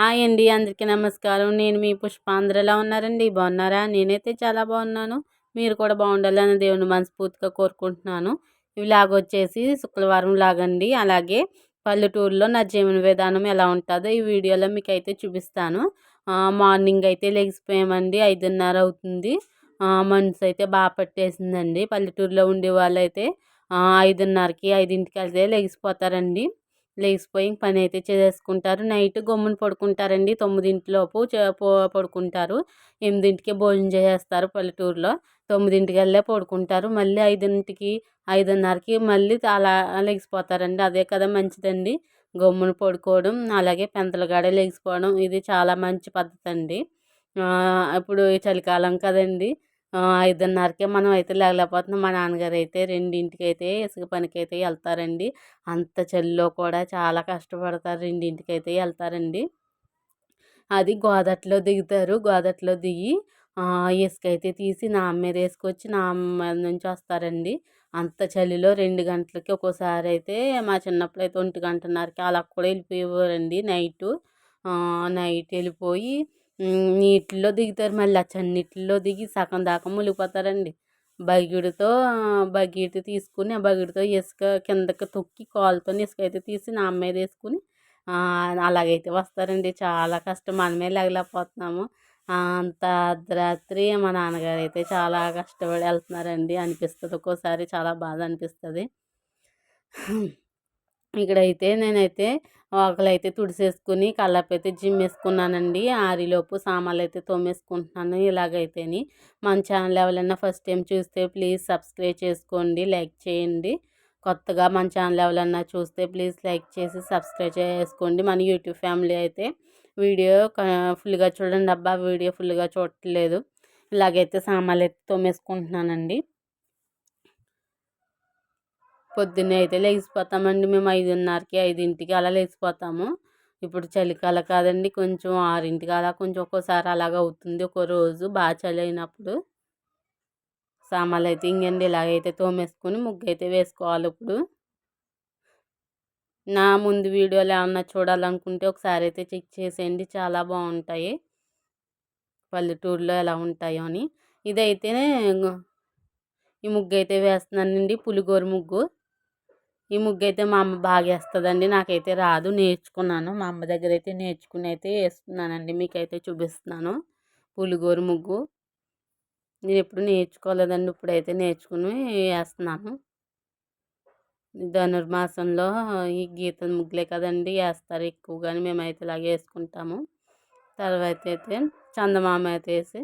Hi అండి అందరికీ నమస్కారం. నేను మీ పుష్పాంధ్ర ఎలా ఉన్నారండి. బాగున్నారా? నేనైతే చాలా బాగున్నాను. మీరు కూడా బాగుండాలని దేవుని మనస్ఫూర్తిగా కోరుకుంటున్నాను. ఇలాగ వచ్చేసి శుక్రవారం లాగండి అలాగే పల్లెటూరులో నా జీవన విధానం ఎలా ఉంటుందో ఈ వీడియోలో మీకు అయితే చూపిస్తాను మార్నింగ్ అయితే లెగిసిపోయామండి ఐదున్నర అవుతుంది. మనసు అయితే బాగా పట్టేసిందండి. పల్లెటూరులో ఉండే వాళ్ళు అయితే ఐదున్నరకి ఐదింటికి అయితే లెగిసిపోతారండి లేచిపోయి పని అయితే చేసుకుంటారు నైట్ గమ్మున పడుకుంటారండి. తొమ్మిదింటిలోపు పడుకుంటారు. ఎనిమిదింటికి భోజనం చేసేస్తారు పల్లెటూరులో. తొమ్మిదింటికల్లా పడుకుంటారు. మళ్ళీ ఐదింటికి ఐదున్నరకి మళ్ళీ అలా లెగిసిపోతారండి అదే కదా మంచిదండి. గమ్మున పడుకోవడం అలాగే పెంతలగాడ లెగిసిపోవడం ఇది చాలా మంచి పద్ధతి అండి ఇప్పుడు చలికాలం కదండి. ఐదున్నరకే మనం అయితే లేకపోతున్నాం మా నాన్నగారు అయితే రెండింటికి అయితే ఇసుక పనికి అయితే వెళ్తారండి అంత చలిలో కూడా చాలా కష్టపడతారు. రెండింటికి అయితే వెళ్తారండి అది గోదట్లో దిగుతారు. గోదట్లో దిగి ఇసుక అయితే తీసి నా మీద వేసుకొచ్చి నా అమ్మ నుంచి వస్తారండి. అంత చలిలో రెండు గంటలకి ఒక్కోసారి అయితే మా చిన్నప్పుడు అయితే ఒంటి గంటన్నరకి అలా కూడా వెళ్ళిపోయేవారండి నైటు. నైట్ వెళ్ళిపోయి నీటిలో దిగుతారు మళ్ళీ ఆ చన్నీటిలో దిగి సగం దాకా మునిగిపోతారండి. బకెట్తో బకెట్ తీసుకుని ఆ బకెట్తో ఇసుక కిందకి తొక్కి కాలుతో ఇసుక అయితే తీసి నా మీద వేసుకుని అలాగైతే వస్తారండి. చాలా కష్టం. మనమే లేగలేకపోతున్నాము. అంత అర్ధరాత్రి మా నాన్నగారు అయితే చాలా కష్టపడి వెళ్తున్నారండి. అనిపిస్తుంది ఒక్కోసారి చాలా బాధ అనిపిస్తుంది. ఇక్కడైతే నేనైతే ఒకలైతే తుడిసేసుకుని కల్లాపు అయితే జిమ్మేసుకున్నానండి ఆరిలోపు సామాన్లు అయితే తోమేసుకుంటున్నాను. ఇలాగైతేని మన ఛానల్ ఎవరైనా ఫస్ట్ టైం చూస్తే ప్లీజ్ సబ్స్క్రైబ్ చేసుకోండి లైక్ చేయండి. కొత్తగా మన ఛానల్ ఎవరైనా చూస్తే ప్లీజ్ లైక్ చేసి సబ్స్క్రైబ్ చేసుకోండి. మన యూట్యూబ్ ఫ్యామిలీ అయితే వీడియో ఫుల్గా చూడండి. అబ్బా వీడియో ఫుల్గా చూడట్లేదు. ఇలాగైతే సామాన్లు అయితే తోమేసుకుంటున్నానండి. పొద్దున్నే అయితే లేచిపోతామండి. మేము ఐదున్నరకి ఐదింటికి అలా లేచిపోతాము. ఇప్పుడు చలికాలం కాదండి. కొంచెం ఆరింటికి అలా కొంచెం ఒక్కోసారి అలాగ అవుతుంది. ఒక రోజు బాగా చలి అయినప్పుడు సామాన్లు అయితే ఇంకండి ఇలాగైతే తోమేసుకొని ముగ్గు అయితే వేసుకోవాలి ఇప్పుడు. నా ముందు వీడియోలు ఏమన్నా చూడాలనుకుంటే ఒకసారి అయితే చెక్ చేసేయండి. చాలా బాగుంటాయి. పల్లెటూరులో ఎలా ఉంటాయో అని. ఇదైతే ఈ ముగ్గు అయితే వేస్తున్నానండి. పులిగోరు ముగ్గు. ఈ ముగ్గు అయితే మా అమ్మ బాగా వేస్తుందండి నాకైతే రాదు. నేర్చుకున్నాను. మా అమ్మ దగ్గర అయితే నేర్చుకుని అయితే వేస్తున్నానండి. మీకైతే చూపిస్తున్నాను. పులిగోరు ముగ్గు. నేను ఎప్పుడు నేర్చుకోలేదండి. ఇప్పుడైతే నేర్చుకుని వేస్తున్నాను. ధనుర్మాసంలో ఈ గీత ముగ్గులే కదండి. వేస్తారు ఎక్కువగానే మేమైతే ఇలాగే వేసుకుంటాము. తర్వాత అయితే చందమామ అయితే వేసి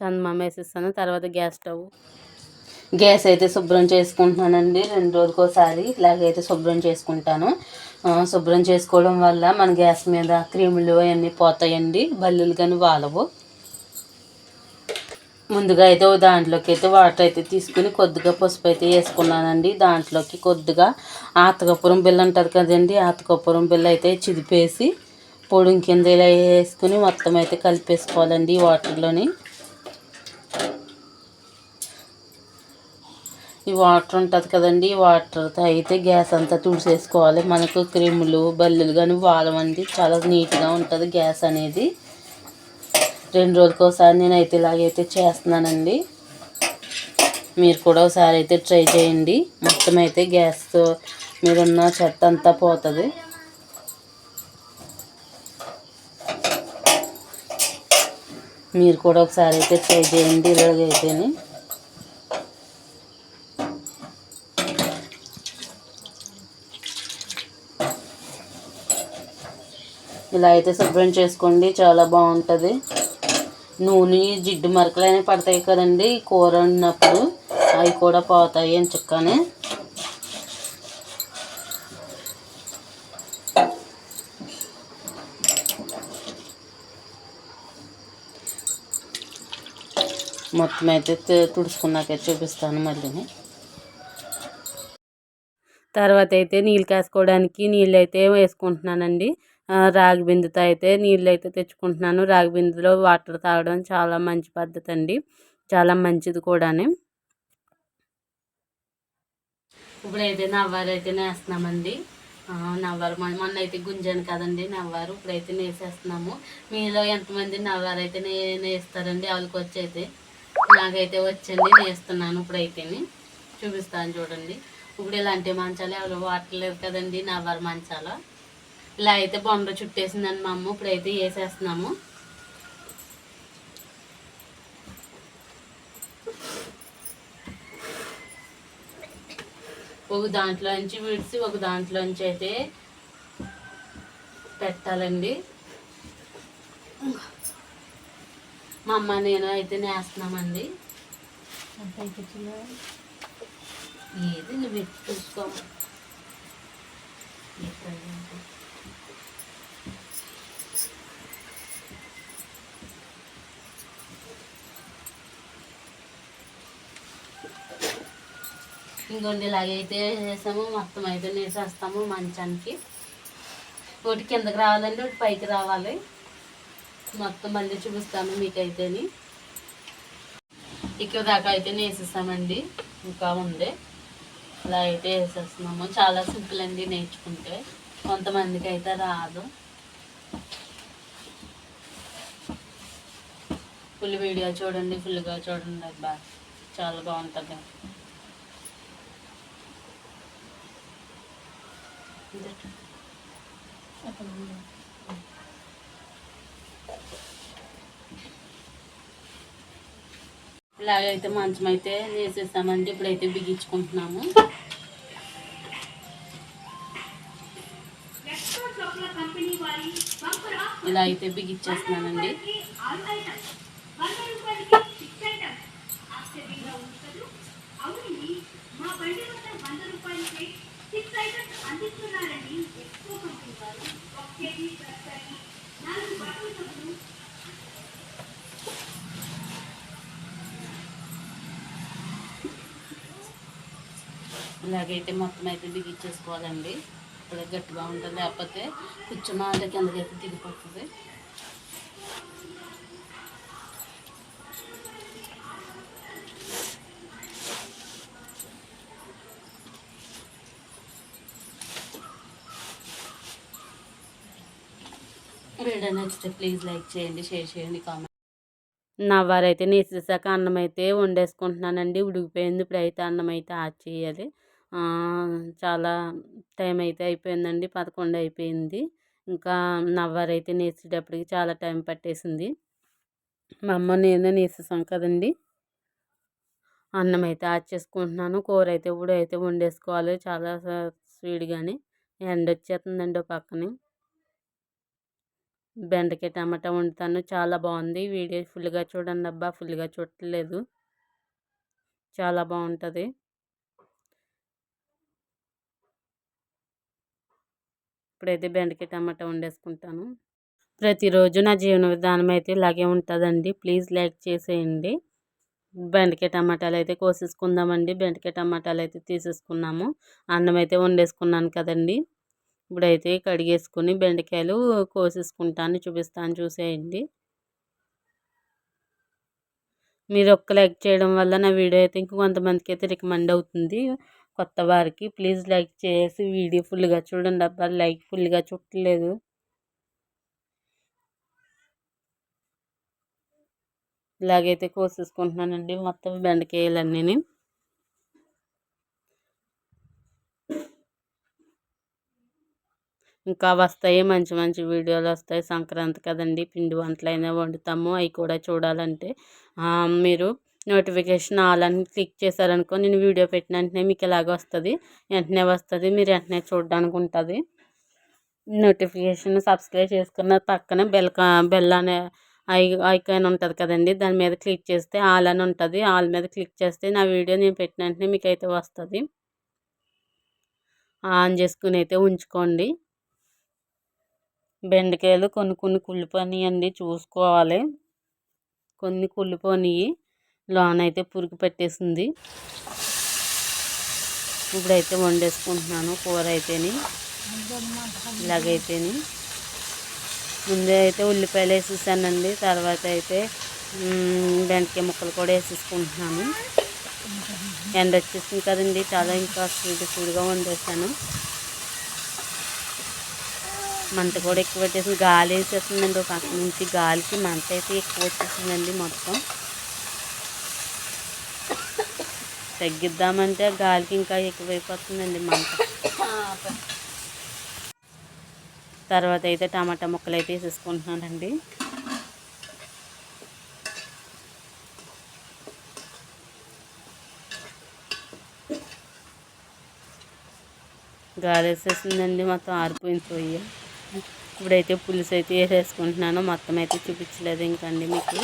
చందమామ వేసిస్తాను. తర్వాత గ్యాస్ స్టవ్. గ్యాస్ అయితే శుభ్రం చేసుకుంటున్నానండి. రెండు రోజులకోసారి ఇలాగైతే శుభ్రం చేసుకుంటాను. శుభ్రం చేసుకోవడం వల్ల మన గ్యాస్ మీద క్రీములు అవన్నీ పోతాయండి. బల్లులు కానీ వాలవు. ముందుగా అయితే దాంట్లోకి అయితే వాటర్ అయితే తీసుకుని కొద్దిగా పసుపు అయితే వేసుకున్నానండి. దాంట్లోకి కొద్దిగా ఆతకపురం బిల్ల ఉంటుంది కదండి ఆతకపురం బిల్ల అయితే చిదిపేసి పొడి కింద ఇలా వేసుకుని మొత్తం అయితే కలిపేసుకోవాలండి వాటర్లోని. ఈ వాటర్ ఉంటుంది కదండి ఈ వాటర్తో అయితే గ్యాస్ అంతా తుడిసేసుకోవాలి. మనకు క్రిములు బల్లులు కానీ వాలవండి చాలా నీట్గా ఉంటుంది గ్యాస్ అనేది. రెండు రోజులకోసారి నేనైతే నేను అయితే ఇలాగైతే చేస్తున్నానండి. మీరు కూడా ఒకసారి అయితే ట్రై చేయండి. మొత్తం అయితే గ్యాస్తో మీరున్న చెత్త అంతా పోతుంది. మీరు కూడా ఒకసారి అయితే ట్రై చేయండి ఇలాగైతేనే. ఇలా అయితే శుభ్రం చేసుకోండి చాలా బాగుంటుంది. నూనె జిడ్డు మరకలు అనేవి పడతాయి కదండి కూర వండినప్పుడు. అవి కూడా పోతాయి అని చిక్కనే మొత్తం అయితే తుడుచుకున్నాక చూపిస్తాను మళ్ళీ తర్వాత అయితే నీళ్ళు కాసుకోవడానికి నీళ్ళు అయితే వేసుకుంటున్నానండి. రాగి బిందెతో అయితే నీళ్ళు అయితే తెచ్చుకుంటున్నాను. రాగి బిందెలో వాటర్ తాగడం చాలా మంచి పద్ధతి అండి చాలా మంచిది కూడా అయితే నవ్వారు అయితే నేస్తున్నామండి నవ్వారు. మొన్న అయితే గుంజాను కదండి నవ్వారు. ఇప్పుడైతే నేసేస్తున్నాము. మీలో ఎంతమంది నవ్వారు అయితే నే నేస్తారండి? వాళ్ళకి వచ్చైతే నాకైతే వచ్చండి నేస్తున్నాను ఇప్పుడైతే చూపిస్తాను చూడండి. ఇప్పుడు ఇలాంటి మంచాలు ఎవరు వాడలేదు కదండి నవ్వారు మంచాలు. ఇలా అయితే బొండ చుట్టేసిందండి మా అమ్మ ఇప్పుడైతే వేసేస్తున్నాము. ఒక దాంట్లోంచి విడిచి ఒక దాంట్లోంచి అయితే పెట్టాలండి. మా అమ్మ నేను అయితే నేస్తున్నామండి. ఏది నువ్వు ఎత్తి ఇంకొండి ఇలాగైతే వేసాము మొత్తం అయితే వేసేస్తాము మంచానికి. ఒకటి కిందకి రావాలండి ఒకటి పైకి రావాలి. మొత్తం మళ్ళీ చూపిస్తాను మీకైతేని. ఇక్కడ దాకా అయితే వేసేసామండి ఇంకా ఉంది. ఇలా అయితే వేసేస్తున్నాము. చాలా సింపుల్ అండి నేర్చుకుంటే. కొంతమందికి అయితే రాదు. ఫుల్ వీడియో చూడండి ఫుల్గా చూడండి. అబ్బా చాలా బాగుంటుంది. ఇలాగైతే మంచం అయితే వేసేసామండి ఇప్పుడైతే బిగించుకుంటున్నాము. ఇలా అయితే బిగించేస్తున్నానండి. ఇలాగైతే మొత్తం అయితే బిగించేసుకోవాలండి ఇప్పుడు గట్టిగా ఉంటుంది. లేకపోతే కూర్చున్న అంటే కిందకైతే దిగిపోతుంది. వీడియో నచ్చితే ప్లీజ్ లైక్ చేయండి షేర్ చేయండి కామెంట్ నవ్వారైతే నేసేసాక అన్నం అయితే వండేసుకుంటున్నానండి. ఉడికిపోయింది. ఇప్పుడైతే అన్నం అయితే ఆడ్ చేయాలి. చాలా టైం అయితే అయిపోయిందండి. పదకొండు అయిపోయింది. ఇంకా నవ్వారైతే నేసేటప్పటికి చాలా టైం పట్టేసింది. మా అమ్మ నేనే నేసేసాం కదండి. అన్నం అయితే ఆడ్ చేసుకుంటున్నాను కూర అయితే ఇప్పుడు అయితే వండేసుకోవాలి. చాలా స్వీడ్గానే ఎండ వచ్చేస్తుందండి పక్కనే. బెండకాయ టమాటా వండుతాను. చాలా బాగుంది. వీడియో ఫుల్గా చూడండి అబ్బా ఫుల్గా చూడట్లేదు. చాలా బాగుంటుంది. ఇప్పుడైతే బెండకాయ టమాటా వండేసుకుంటాను. ప్రతిరోజు నా జీవన విధానం అయితే ఇలాగే ఉంటుందండి. ప్లీజ్ లైక్ చేసేయండి. బెండకాయ టమాటాలు అయితే కోసేసుకుందామండి. బెండకాయ టమాటాలు అయితే తీసేసుకున్నాము. అన్నం అయితే వండేసుకున్నాను కదండి. ఇప్పుడైతే కడిగేసుకుని బెండకాయలు కోసేసుకుంటాను. చూపిస్తాను చూసేయండి. మీరు ఒక్క లైక్ చేయడం వల్ల నా వీడియో అయితే ఇంకొంతమందికి అయితే రికమెండ్ అవుతుంది. కొత్త వారికి ప్లీజ్ లైక్ చేసి వీడియో ఫుల్గా చూడండి అబ్బా లైక్ ఫుల్గా చుట్టలేదు. ఇలాగైతే కోసేసుకుంటున్నానండి మొత్తం బెండకాయలన్నీ ఇంకా వస్తాయి మంచి మంచి వీడియోలు వస్తాయి. సంక్రాంతి కదండి పిండి వంటలు అయినా వండుతాము. అవి కూడా చూడాలంటే మీరు నోటిఫికేషన్ ఆల్ అని క్లిక్ చేశారనుకో నేను వీడియో పెట్టిన వెంటనే మీకు ఇలాగ వస్తుంది వెంటనే వస్తుంది మీరు వెంటనే చూడడానికి ఉంటుంది. నోటిఫికేషన్ సబ్స్క్రైబ్ చేసుకున్న పక్కన బెల్ బెల్ అనే ఐ ఐకాన్ ఉంటుంది కదండి దాని మీద క్లిక్ చేస్తే ఆల్ అని ఉంటుంది. ఆల్ మీద క్లిక్ చేస్తే నా వీడియో నేను పెట్టిన వెంటనే మీకు అయితే వస్తుంది. ఆన్ చేసుకుని అయితే ఉంచుకోండి. బెండకాయలు కొన్ని కొన్ని కుళ్ళిపోయినాయండి చూసుకోవాలి. కొన్ని కుళ్ళిపోయినాయి లోనైతే పురుగు పెట్టేసింది. ఇప్పుడైతే వండేసుకుంటున్నాను కూర అయితేని ఇలాగైతేని. ముందే అయితే ఉల్లిపాయలు వేసేసానండి తర్వాత అయితే బెండకాయ ముక్కలు కూడా వేసేసుకుంటున్నాను. ఎండ వచ్చేసింది కదండి చాలా ఇంకా స్వీట్ స్వీట్గా వండేసాను. మంట కూడా ఎక్కువ వచ్చేసింది గాలి వేసేస్తుందండి ఒక పక్క నుంచి గాలికి మంట అయితే ఎక్కువ వచ్చేసిందండి మొత్తం. తగ్గిద్దామంటే గాలికి ఇంకా ఎక్కువైపోతుందండి మంట. తర్వాత అయితే టమాటా ముక్కలు అయితే వేసేసుకుంటున్నానండి. గాలి వేసేసిందండి మొత్తం ఆరిపోయింది పోయి ఇప్పుడైతే పులుసు అయితే వేసేసుకుంటున్నాను మొత్తం అయితే చూపించలేదు ఇంకండి మీకు.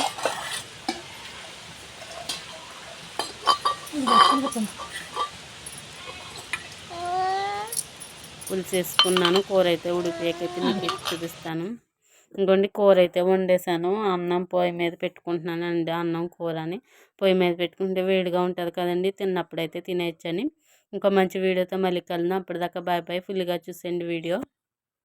పులుసు వేసుకున్నాను కూర అయితే ఉడిపోయాకైతే మీకు చూపిస్తాను. ఇంకోండి కూర అయితే వండేసాను అన్నం పొయ్యి మీద పెట్టుకుంటున్నాను అండి అన్నం కూరని. పొయ్యి మీద పెట్టుకుంటే వేడిగా ఉంటుంది కదండి తిన్నప్పుడు అయితే తినేయచ్చని. ఇంకో మంచి వీడియోతో మళ్ళీ కలుద్దాం. అప్పటిదాకా బాయ్ బాయ్ ఫుల్గా చూసేయండి వీడియో.